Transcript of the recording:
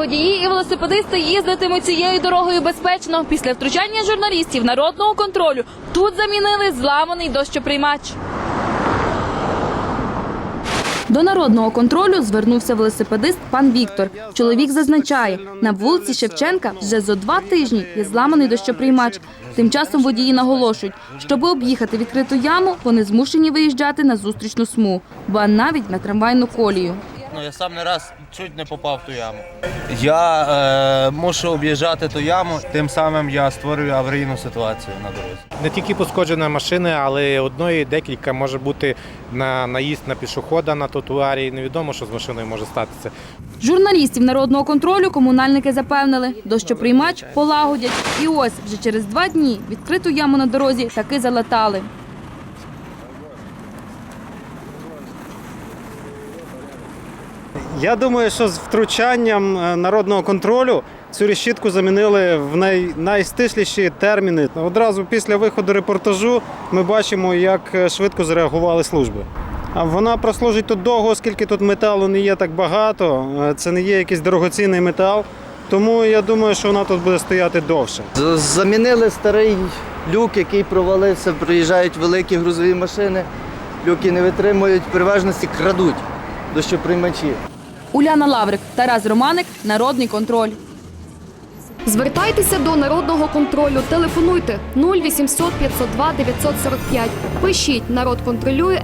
водії і велосипедисти їздитимуть цією дорогою безпечно. Після втручання журналістів народного контролю тут замінили зламаний дощоприймач. До народного контролю звернувся велосипедист пан Віктор. Чоловік зазначає, на вулиці Шевченка вже зо два тижні є зламаний дощоприймач. Тим часом водії наголошують, щоб об'їхати відкриту яму, вони змушені виїжджати на зустрічну смугу, ба навіть на трамвайну колію. Ну, я сам не раз чуть не попав в ту яму. Я е, мушу об'їжджати ту яму, тим самим я створюю аварійну ситуацію на дорозі. Не тільки пошкоджена машина, але одної декілька може бути на наїзд на пішохода на тротуарі. Невідомо, що з машиною може статися. Журналістів народного контролю комунальники запевнили, дощоприймач полагодять. І ось вже через два дні відкриту яму на дорозі таки залатали. Я думаю, що з втручанням е, народного контролю цю решітку замінили в най... найстишліші терміни. Одразу після виходу репортажу ми бачимо, як е, швидко зреагували служби. А вона прослужить тут довго, оскільки тут металу не є так багато, е, це не є якийсь дорогоцінний метал. Тому я думаю, що вона тут буде стояти довше. Замінили старий люк, який провалився, приїжджають великі грузові машини, люки не витримують, переважності крадуть дощоприймачі. Уляна Лаврик, Тарас Романик, Народний контроль. Звертайтеся до народного контролю. Телефонуйте 0800 502 945. Пишіть народ контролює.